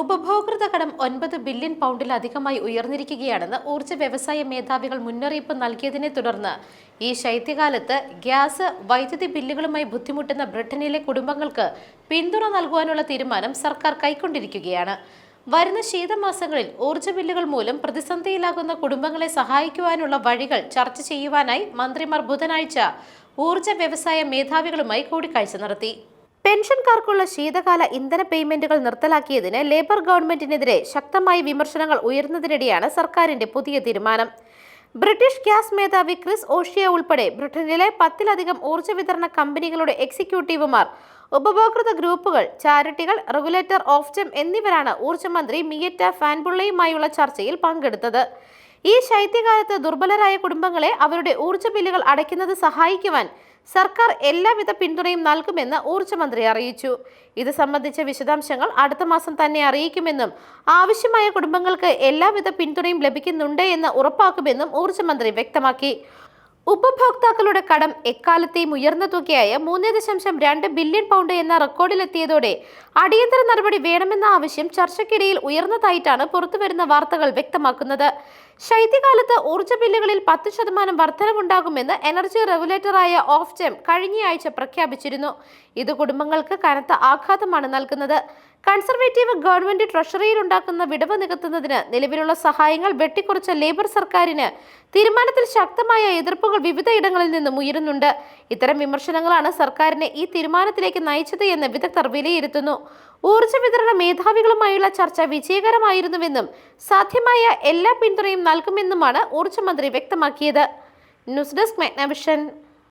ഉപഭോക്തൃ കടം ഒൻപത് ബില്യൺ പൗണ്ടിലധികമായി ഉയർന്നിരിക്കുകയാണെന്ന് ഊർജ വ്യവസായ മേധാവികൾ മുന്നറിയിപ്പ് നൽകിയതിനെ തുടർന്ന് ഈ ശൈത്യകാലത്ത് ഗ്യാസ് വൈദ്യുതി ബില്ലുകളുമായി ബുദ്ധിമുട്ടുന്ന ബ്രിട്ടനിലെ കുടുംബങ്ങൾക്ക് പിന്തുണ നൽകുവാനുള്ള തീരുമാനം സർക്കാർ കൈക്കൊണ്ടിരിക്കുകയാണ്. വരുന്ന ശീതമാസങ്ങളിൽ ഊർജ ബില്ലുകൾ മൂലം പ്രതിസന്ധിയിലാകുന്ന കുടുംബങ്ങളെ സഹായിക്കുവാനുള്ള വഴികൾ ചർച്ച ചെയ്യുവാനായി മന്ത്രിമാർ ബുധനാഴ്ച ഊർജ വ്യവസായ മേധാവികളുമായി കൂടിക്കാഴ്ച നടത്തി. പെൻഷൻകാർക്കുള്ള ശീതകാല ഇന്ധന പേയ്മെന്റുകൾ നിർത്തലാക്കിയതിന് ലേബർ ഗവൺമെന്റിനെതിരെ ശക്തമായ വിമർശനങ്ങൾ ഉയർന്നതിനിടെയാണ് സർക്കാരിന്റെ പുതിയ തീരുമാനം. ബ്രിട്ടീഷ് ഗ്യാസ് മേധാവി ക്രിസ് ഓഷ്യ ഉൾപ്പെടെ ബ്രിട്ടനിലെ പത്തിലധികം ഊർജ വിതരണ കമ്പനികളുടെ എക്സിക്യൂട്ടീവുമാർ ഉപഭോക്തൃ ഗ്രൂപ്പുകൾ ചാരിറ്റികൾ റെഗുലേറ്റർ ഓഫ് ജം എന്നിവരാണ് ഊർജമന്ത്രി മിയറ്റ ഫാൻബുള്ളയുമായുള്ള ചർച്ചയിൽ പങ്കെടുത്തത്. ഈ ശൈത്യകാലത്ത് ദുർബലരായ കുടുംബങ്ങളെ അവരുടെ ഊർജ ബില്ലുകൾ അടയ്ക്കുന്നത് സഹായിക്കുവാൻ സർക്കാർ എല്ലാവിധ പിന്തുണയും നൽകുമെന്ന് ഊർജമന്ത്രി അറിയിച്ചു. ഇത് സംബന്ധിച്ച വിശദാംശങ്ങൾ അടുത്ത മാസം തന്നെ അറിയിക്കുമെന്നും ആവശ്യമായ കുടുംബങ്ങൾക്ക് എല്ലാവിധ പിന്തുണയും ലഭിക്കുന്നുണ്ട് എന്ന് ഉറപ്പാക്കുമെന്നും ഊർജമന്ത്രി വ്യക്തമാക്കി. ഉപഭോക്താക്കളുടെ കടം എക്കാലത്തെയും ഉയർന്ന തുകയായ മൂന്ന് ദശാംശം രണ്ട് ബില്യൺ പൗണ്ട് എന്ന റെക്കോർഡിലെത്തിയതോടെ അടിയന്തര നടപടി വേണമെന്ന ആവശ്യം ചർച്ചയ്ക്കിടയിൽ ഉയർന്നതായിട്ടാണ് പുറത്തുവരുന്ന വാർത്തകൾ വ്യക്തമാക്കുന്നത്. ശൈത്യകാലത്ത് ഊർജ ബില്ലുകളിൽ പത്ത് ശതമാനം വർധനവുണ്ടാകുമെന്ന് എനർജി റെഗുലേറ്ററായ ഓഫ് ജെം കഴിഞ്ഞയാഴ്ച പ്രഖ്യാപിച്ചിരുന്നു. ഇത് കുടുംബങ്ങൾക്ക് കനത്ത ആഘാതമാണ് നൽകുന്നത്. കൺസർവേറ്റീവ് ഗവൺമെന്റ് ട്രഷറിയിൽ ഉണ്ടാക്കുന്ന വിടവ് നികത്തുന്നതിന് നിലവിലുള്ള സഹായങ്ങൾ വെട്ടിക്കുറച്ച ലേബർ സർക്കാരിന് തീരുമാനത്തിൽ ശക്തമായ എതിർപ്പുകൾ വിവിധ ഇടങ്ങളിൽ നിന്നും ഉയരുന്നുണ്ട്. ഇത്തരം വിമർശനങ്ങളാണ് സർക്കാരിനെ ഈ തീരുമാനത്തിലേക്ക് നയിച്ചത് എന്ന് വിദഗ്ധർ വിലയിരുത്തുന്നു. ഊർജ വിതരണ മേധാവികളുമായുള്ള ചർച്ച വിജയകരമായിരുന്നുവെന്നും സാധ്യമായ എല്ലാ പിന്തുണയും നൽകുമെന്നുമാണ് ഊർജമന്ത്രി വ്യക്തമാക്കിയത്. News desk Megnavision.